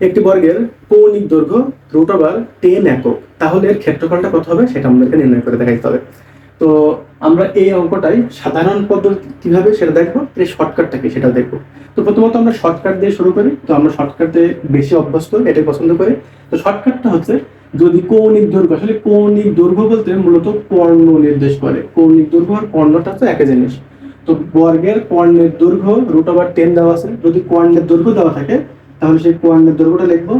একটি বর্গের কৌণিক দৈর্ঘ্য রুট ওভার টেন একক। তাহলে এর ক্ষেত্রফলটা কত হবে? সেটা আমাদেরকে নির্ণয় করে দেখাইতে হবে। তো আমরা এই অঙ্কটাই সাধারণ পদ্ধতি কীভাবে সেটা দেখব এই শর্টকাটটা কি সেটা দেখব। তো প্রথমত আমরা শর্টকাট দিয়ে শুরু করি। তো আমরা শর্টকাটে বেশি অভ্যস্ত, এটাই পছন্দ করি। তো শর্টকাটটা হচ্ছে যদি কৌণিক দৈর্ঘ্য, আসলে কৌণিক দৈর্ঘ্য বলতে মূলত কর্ণ নির্দেশ করে। কৌণিক দৈর্ঘ্য আর কর্ণটা তো একই জিনিস। তো বর্গের কর্ণের দৈর্ঘ্য রুট ওভার টেন দেওয়া আছে। যদি কর্ণের দৈর্ঘ্য দেওয়া থাকে তাহলে সেই কর্ণের দৈর্ঘ্যটা লিখব।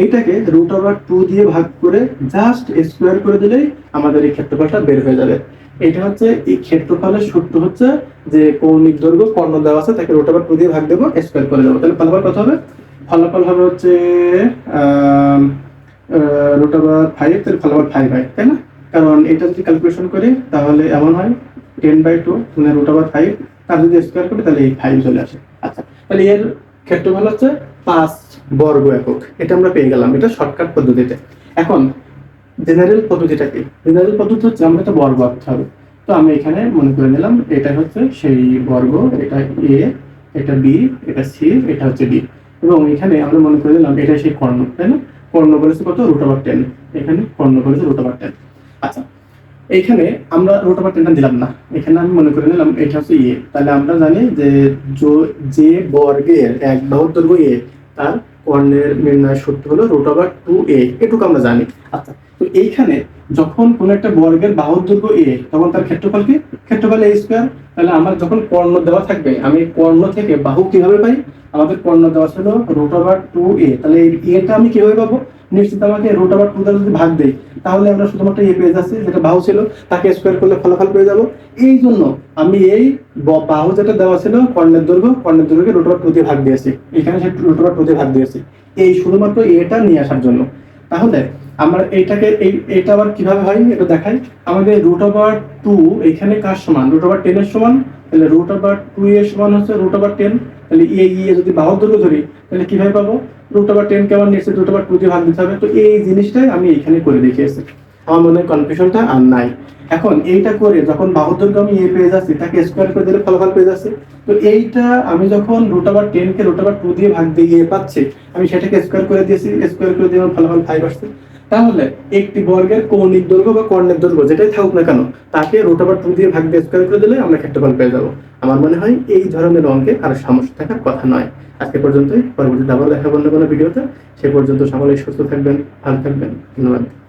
এইটাকে রুট ওভার টু দিয়ে ভাগ করে জাস্ট স্কোয়ার করে দিলেই আমাদের এই ক্ষেত্রফলটা বের হয়ে যাবে। এটা হচ্ছে এই ক্ষেত্রফলের সূত্র হচ্ছে যে কৌণিক দৈর্ঘ্য কর্ণ দেওয়া আছে, তাকে রুট ওভার টু দিয়ে ভাগ দেবো স্কোয়ার করে দেবো। তাহলে ফলাফল কত হবে? ফলাফল হবে হচ্ছে রুট ওভার ফাইভ তাহলে ফলাফল ফাইভ হয় তাই না? কারণ এটা যদি ক্যালকুলেশন করি, তাহলে এমন হয় টেন বাই টু মানে রুট ওভার ফাইভ তার যদি স্কোয়ার করি, তাহলে এই ফাইভ চলে আসে। আচ্ছা তাহলে এর ক্ষেত্রফল হচ্ছে পাঁচ বর্গ একক। এটা আমরা পেয়ে গেলাম, এটা শর্টকাট পদ্ধতিতে। এখন জেনারেল পদ্ধতিটা কি? জেনারেল পদ্ধতি হচ্ছে আমরা একটা বর্গ আঁকতে হবে। তো আমি এখানে মনে করে নিলাম এটা হচ্ছে সেই বর্গ, এটা এ এটা বি এটা সি এটা হচ্ছে ডি এবং এখানে আমরা মনে করে নিলাম এটা সেই কর্ণ, তাই না? কর্ণ বলেছে কত? রুট ওভার টেন এখানে কর্ণ বলেছে রুট ওভার টেন আচ্ছা এইখানে আমরা রুট ওভার টেনটা দিলাম না। এখানে আমি মনে করে নিলাম, এটা হচ্ছে এ তাহলে আমরা জানি যে যে বর্গের এক বাহুর দৈর্ঘ্য এ তার কর্ণের নির্ণয় সূত্র হলো রুট ওভার টু এ এটুকু আমরা জানি। আচ্ছা তো এইখানে যখন কোন একটা বর্গের বাহুর দৈর্ঘ্য এ তখন তার ক্ষেত্রফল কি? ক্ষেত্রফল এ স্কোয়ার তাহলে আমার যখন কর্ণ দেওয়া থাকবে, আমি কর্ণ থেকে বাহু কীভাবে পাই? আমাদের কর্ণ দেওয়া ছিল রুট ওভার টু এ তাহলে এই এটা আমি কীভাবে পাবো? নিশ্চিত আমাকে রুট আবার টু দ্বারা যদি ভাগ দেয় তাহলে আমরা শুধুমাত্র এ পেয়ে যাচ্ছি যেটা বাহু ছিল, তাকে স্কোয়ার করলে ফলাফল পেয়ে যাব। এই জন্য আমি এই বাহু যেটা দেওয়া ছিল, কর্ণের দৈর্ঘ্য, কর্ণের দৈর্ঘ্যকে রুট আবার টু দিয়ে ভাগ দিয়েছি। এখানে সে রুট ওভার টু দিয়ে ভাগ দিয়েছি। এই শুধুমাত্র এটা নিয়ে আসার জন্য। তাহলে আমরা এটাকে এই, এটা আবার কীভাবে হয় এটা দেখাই। আমাদের রুট ওভার টু এখানে কার সমান? রুট ওভার টেনের সমান? তাহলে রুট ওভার টু এর সমান হচ্ছে রুট ওভার টেন তাহলে এ ইয়ে যদি বাহুর দৈর্ঘ্য ধরি, তাহলে কীভাবে পাবো? Root over root over two দিয়ে ভাগ দিতে হবে, তো এই জিনিসটাই আমি এখানে করে আমার মনে হয় কনফিউশনটা আর নাই। এখন এইটা করে যখন দৈর্ঘ্য আমি এ পেয়ে যাচ্ছি, তাকে স্কোয়ার করে দিলে ফলাফল পেয়ে যাচ্ছে। তো এইটা আমি যখন root over root over two দিয়ে ভাগ দিয়ে পাচ্ছি, আমি সেটাকে স্কোয়ার করে দিয়েছি স্কোয়ার করে দিয়ে আমার ফলাফল ফাইভ আসছে। তাহলে একটি বর্গের কৌণিক দৈর্ঘ্য বা কর্ণের দৈর্ঘ্য যেটাই থাকুক না কেন, তাকে রুট ওভার টু দিয়ে ভাগ দিয়ে স্কোয়ার করে দিলে আমরা ক্ষেত্রফল পেয়ে যাব। আমার মনে হয় এই ধরনের অঙ্কে আর সমস্যা থাকার কথা নয়। আজকে পর্যন্তই, পরবর্তীতে আবার দেখা অন্য কোনো ভিডিওতে। সে পর্যন্ত সকলেই সুস্থ থাকবেন, ভালো থাকবেন। ধন্যবাদ।